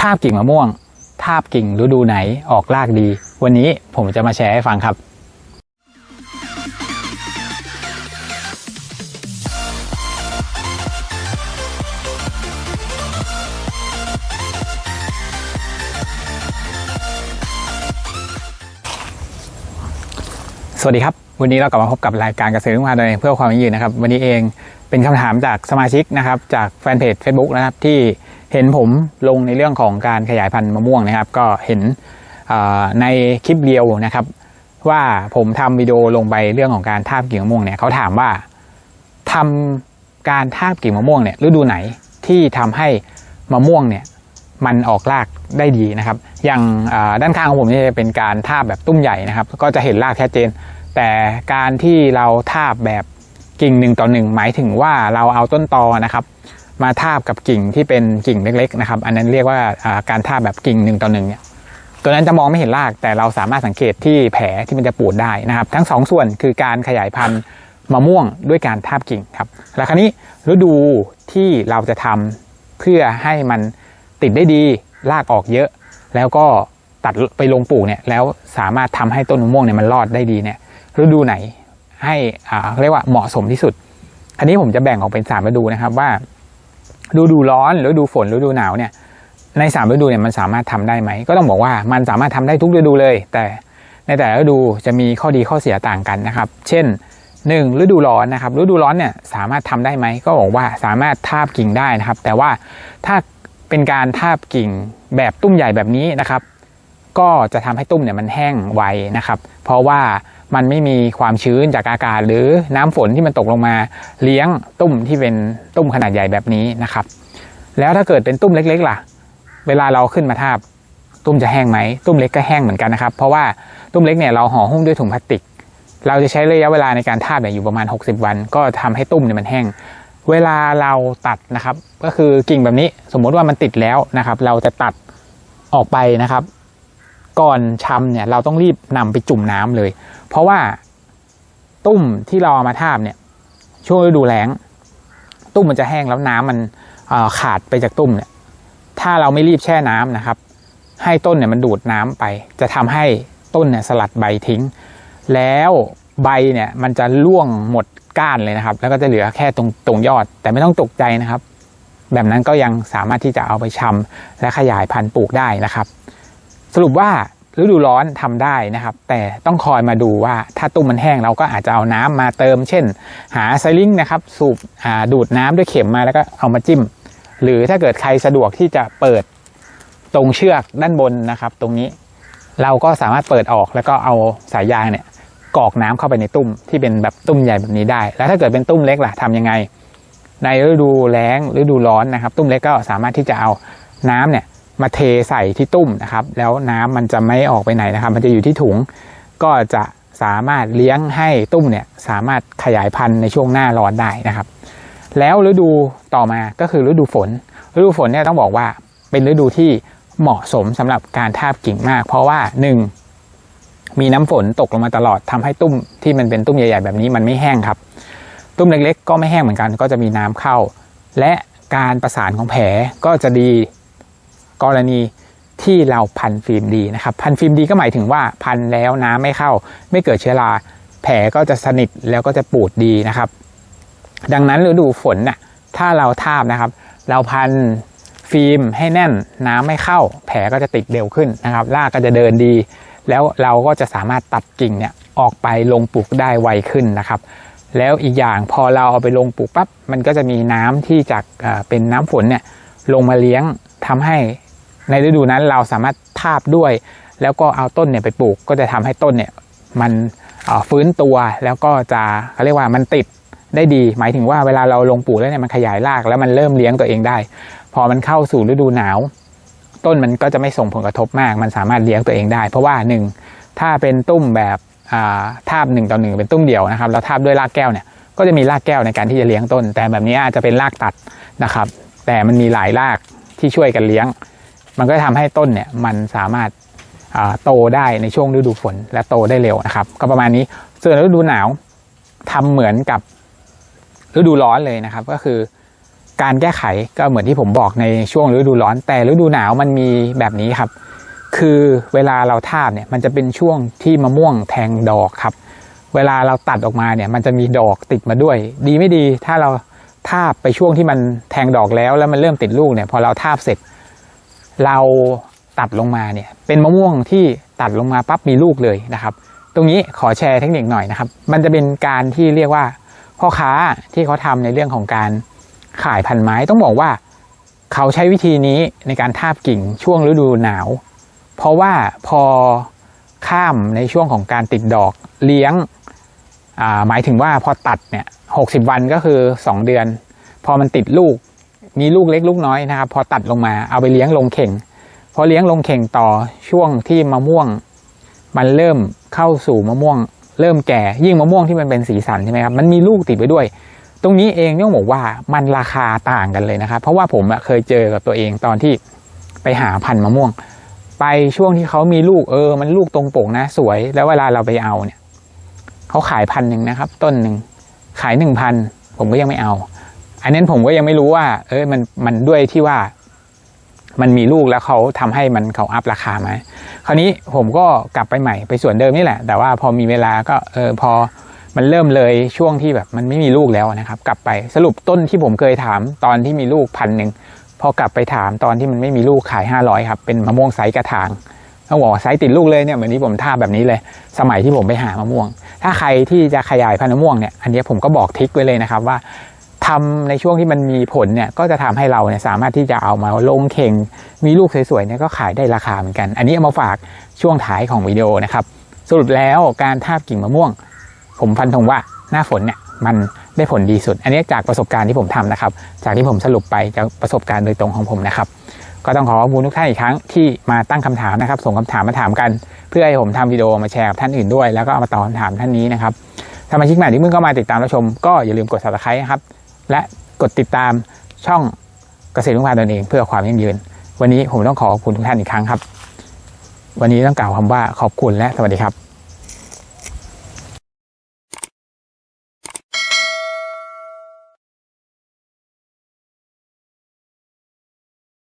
ทาบกิ่งมะม่วง ทาบกิ่งฤดูไหนออกรากดี วันนี้ผมจะมาแชร์ให้ฟังครับ สวัสดีครับ วันนี้เรากลับมาพบกับรายการเกษตรรุ่งเรืองเพื่อความยั่งยืนนะครับ วันนี้เองเป็นคำถามจากสมาชิกนะครับ จากแฟนเพจ Facebook นะครับที่ เห็นผมลงในเรื่องของการขยายพันธุ์มะม่วงนะครับ ก็เห็นในคลิปเดียวนะครับ ว่าผมทำวิดีโอลงไปเรื่องของการทาบกิ่งมะม่วงเนี่ยเขาถามว่าทำการทาบกิ่งมะม่วงเนี่ยฤดูไหนที่ทำให้มะม่วงเนี่ยมันออกรากได้ดีนะครับ อย่างด้านข้างของผมนี่จะเป็นการทาบแบบตุ้มใหญ่นะครับ ก็จะเห็นรากชัดเจน แต่การที่เราทาบแบบกิ่งหนึ่งต่อหนึ่งหมายถึงว่าเราเอาต้นตอนะครับ มาทาบกับกิ่งที่เป็นกิ่งเล็กๆนะครับ อันนั้นเรียกว่าการทาบแบบกิ่งหนึ่งต่อหนึ่งเนี่ยตัวนั้นจะมองไม่เห็นรากแต่เราสามารถสังเกตที่แผลที่มันจะปูดได้นะครับ ทั้งสองส่วนคือการขยายพันธุ์มะม่วงด้วยการทาบกิ่งครับแล้วคราวนี้ฤดูที่เราจะทำเพื่อให้มันติดได้ดีรากออกเยอะ แล้วก็ตัดไปลงปลูกเนี่ยแล้วสามารถทำให้ต้นมะม่วงเนี่ยมันรอดได้ดีเนี่ยฤดูไหนให้เรียกว่าเหมาะสมที่สุด อันนี้ผมจะแบ่งออกเป็นสามฤดูนะครับว่า ฤดูร้อนฤดูฝนฤดูหนาวเนี่ยในสามฤดูเนี่ยมันสามารถทำได้ไหม ก็ต้องบอกว่ามันสามารถทำได้ทุกฤดูเลย แต่ในแต่ละฤดูจะมีข้อดีข้อเสียต่างกันนะครับ เช่นหนึ่งฤดูร้อนนะครับฤดูร้อนเนี่ยสามารถทำได้ไหม ก็บอกว่าสามารถทาบกิ่งได้นะครับ แต่ว่าถ้าเป็นการทาบกิ่งแบบตุ้มใหญ่แบบนี้นะครับ ก็จะทำให้ตุ้มเนี่ยมันแห้งไวนะครับ เพราะว่า มันไม่มีความชื้นจากอากาศ หรือน้ำฝนที่มันตกลงมาเลี้ยงตุ้มที่เป็นตุ้มขนาดใหญ่แบบนี้นะครับ แล้วถ้าเกิดเป็นตุ้มเล็ก ๆ ล่ะ เวลาเราขึ้นมาทาบ ตุ้มจะแห้งไหมตุ้มเล็กก็แห้งเหมือนกันนะครับ เพราะว่าตุ้มเล็กเนี่ยเราห่อหุ้มด้วยถุงพลาสติก เราจะใช้ระยะเวลาในการทาบเนี่ยอยู่ประมาณ 60 วัน ก็ทำให้ตุ้มเนี่ยมันแห้งเวลาเราตัดนะครับ ก็คือกิ่งแบบนี้สมมติว่ามันติดแล้วนะครับ เราจะตัดออกไปนะครับ ก่อนชำเนี่ยเราต้องรีบนำไปจุ่มน้ำเลย เพราะว่าตุ้มที่เราเอามาทาบเนี่ย ช่วงฤดูแล้ง ตุ้มมันจะแห้งแล้วน้ำมันขาดไปจากตุ้มเนี่ย ถ้าเราไม่รีบแช่น้ำนะครับ ให้ต้นเนี่ยมันดูดน้ำไป จะทำให้ต้นเนี่ยสลัดใบทิ้ง แล้วใบเนี่ยมันจะร่วงหมดก้านเลยนะครับ แล้วก็จะเหลือแค่ตรงตรงยอด แต่ไม่ต้องตกใจนะครับ แบบนั้นก็ยังสามารถที่จะเอาไปชำและขยายพันธุ์ปลูกได้นะครับ สรุปว่าฤดูร้อนทำได้นะครับ แต่ต้องคอยมาดูว่าถ้าตุ้มมันแห้งเราก็อาจจะเอาน้ำมาเติม เช่น หาไซลิงนะครับ สูบดูดน้ำด้วยเข็มมาแล้วก็เอามาจิ้ม หรือถ้าเกิดใครสะดวกที่จะเปิดตรงเชือกด้านบนนะครับ ตรงนี้เราก็สามารถเปิดออกแล้วก็เอาสายยางเนี่ยกรอกน้ำเข้าไปในตุ้มที่เป็นแบบตุ้มใหญ่แบบนี้ได้ แล้วถ้าเกิดเป็นตุ้มเล็กล่ะทำยังไง ในฤดูแล้งฤดูร้อนนะครับ ตุ้มเล็กก็สามารถที่จะเอาน้ำเนี่ย มาเทใส่ที่ตุ้มนะครับ แล้วน้ำมันจะไม่ออกไปไหนนะครับ มันจะอยู่ที่ถุงก็จะสามารถเลี้ยงให้ตุ้มเนี่ยสามารถขยายพันธุ์ในช่วงหน้าร้อนได้นะครับ แล้วฤดูต่อมาก็คือฤดูฝน ฤดูฝนเนี่ยต้องบอกว่าเป็นฤดูที่เหมาะสมสำหรับการทาบกิ่งมาก เพราะว่าหนึ่งมีน้ำฝนตกลงมาตลอดทำให้ตุ้มที่มันเป็นตุ้มใหญ่ๆแบบนี้มันไม่แห้งครับ ตุ้มเล็กๆ ก็ไม่แห้งเหมือนกัน ก็จะมีน้ำเข้า และการประสานของแผลก็จะดี กรณีที่เราพันฟิล์มดีนะครับ พันฟิล์มดีก็หมายถึงว่าพันแล้วน้ำไม่เข้า ไม่เกิดเชื้อราแผลก็จะสนิทแล้วก็จะปูดดีนะครับ ดังนั้นฤดูฝนน่ะถ้าเราทาบนะครับ เราพันฟิล์มให้แน่นน้ำไม่เข้า แผลก็จะติดเร็วขึ้นนะครับรากก็จะเดินดี แล้วเราก็จะสามารถตัดกิ่งเนี่ยออกไปลงปลูกได้ไวขึ้นนะครับแล้วอีกอย่างพอเราเอาไปลงปลูกปั๊บมันก็จะมีน้ำที่จากเป็นน้ำฝนเนี่ยลงมาเลี้ยงทำให้ ในฤดูนั้นเราสามารถทาบด้วย แล้วก็เอาต้นเนี่ยไปปลูก ก็จะทำให้ต้นเนี่ยมันฟื้นตัวแล้วก็จะเขาเรียกว่ามันติดได้ดี หมายถึงว่าเวลาเราลงปลูกแล้วเนี่ยมันขยายรากแล้วมันเริ่มเลี้ยงตัวเองได้ พอมันเข้าสู่ฤดูหนาว ต้นมันก็จะไม่ส่งผลกระทบมาก มันสามารถเลี้ยงตัวเองได้ เพราะว่าหนึ่งถ้าเป็นตุ้มแบบทาบหนึ่งต่อหนึ่งเป็นตุ้มเดียวนะครับแล้วทาบด้วยรากแก้วเนี่ยก็จะมีรากแก้วในการที่จะเลี้ยงต้น แต่แบบนี้อาจจะเป็นรากตัดนะครับ แต่มันมีหลายรากที่ช่วยกันเลี้ยง มันก็จะทำให้ต้นเนี่ยมันสามารถโตได้ในช่วงฤดูฝนและโตได้เร็วนะครับ ก็ประมาณนี้ส่วนฤดูหนาวทำเหมือนกับฤดูร้อนเลยนะครับ ก็คือการแก้ไขก็เหมือนที่ผมบอกในช่วงฤดูร้อน แต่ฤดูหนาวมันมีแบบนี้ครับ คือเวลาเราทาบเนี่ยมันจะเป็นช่วงที่มะม่วงแทงดอกครับ เวลาเราตัดออกมาเนี่ยมันจะมีดอกติดมาด้วย ดีไม่ดีถ้าเราทาบไปช่วงที่มันแทงดอกแล้วแล้วมันเริ่มติดลูกเนี่ยพอเราทาบเสร็จ เราตัดลงมาเนี่ยเป็นมะม่วงที่ตัดลงมาปั๊บมีลูกเลยนะครับ ตรงนี้ขอแชร์เทคนิคหน่อยนะครับ มันจะเป็นการที่เรียกว่าพ่อค้าที่เขาทำในเรื่องของการขายพันไม้ต้องบอกว่าเขาใช้วิธีนี้ในการทาบกิ่งช่วงฤดูหนาว เพราะว่าพอข้ามในช่วงของการติดดอกเลี้ยงหมายถึงว่าพอตัดเนี่ยหกสิบวันก็คือสองเดือน พอมันติดลูก มีลูกเล็กลูกน้อยนะครับพอตัดลงมาเอาไปเลี้ยงลงเข่งพอเลี้ยงลงเข่งต่อช่วงที่มะม่วง มันเริ่มเข้าสู่มะม่วง เริ่มแก่ยิ่งมะม่วงที่มันเป็นสีสันใช่ไหมครับมันมีลูกติดไปด้วย ตรงนี้เองต้องบอกว่ามันราคาต่างกันเลยนะครับ เพราะว่าผมเคยเจอกับตัวเองตอนที่ไปหาพันธุ์มะม่วง ไปช่วงที่เขามีลูกเออ มันลูกตรงปกนะสวย แล้วเวลาเราไปเอาเนี่ยเขาขายพันหนึ่งนะครับ ต้นหนึ่งขายหนึ่งพันผมก็ยังไม่เอา อันนั้นผมก็ยังไม่รู้ว่า เออมันมันด้วยที่ว่า มันมีลูกแล้วเขาทำให้มันเขาอัพราคาไหมคราวนี้ผมก็กลับไปใหม่ไปสวนเดิมนี่แหละ แต่ว่าพอมีเวลาก็เออพอมันเริ่มเลยช่วงที่แบบมันไม่มีลูกแล้วนะครับ กลับไปสรุปต้นที่ผมเคยถามตอนที่มีลูกพันหนึ่งพอกลับไปถามตอนที่มันไม่มีลูกขายห้าร้อยครับเป็นมะม่วงไซส์กระถางต้องบอกว่าไซส์ติดลูกเลยเนี่ยเหมือนที่ผมท่าแบบนี้เลย สมัยที่ผมไปหามะม่วง ถ้าใครที่จะขยายพันธุ์มะม่วงเนี่ยอันนี้ผมก็บอกทิกไว้เลยนะครับว่า ทำในช่วงที่มันมีผลเนี่ยก็จะทำให้เราเนี่ยสามารถที่จะเอามาลงเข่ง มีลูกสวยๆเนี่ยก็ขายได้ราคาเหมือนกัน อันนี้เอามาฝากช่วงท้ายของวิดีโอนะครับ สรุปแล้วการทาบกิ่งมะม่วง ผมฟันธงว่าหน้าฝนเนี่ยมันได้ผลดีสุด อันนี้จากประสบการณ์ที่ผมทำนะครับ จากที่ผมสรุปไปจากประสบการณ์โดยตรงของผมนะครับ ก็ต้องขอขอบคุณทุกท่านอีกครั้งที่มาตั้งคำถามนะครับ ส่งคำถามมาถามกัน เพื่อให้ผมทำวิดีโอมาแชร์กับท่านอื่นด้วย แล้วก็เอามาตอบคำถามท่านนี้นะครับสมาชิกใหม่ที่เพิ่งเข้ามาติดตามรับชมก็อย่าลืมกด subscribe นะครับ และกดติดตามช่องเกษตรลุงพาตนเองเพื่อความยั่งยืน วันนี้ผมต้องขอขอบคุณทุกท่านอีกครั้งครับ วันนี้ต้องกล่าวคำว่าขอบคุณและสวัสดีครับ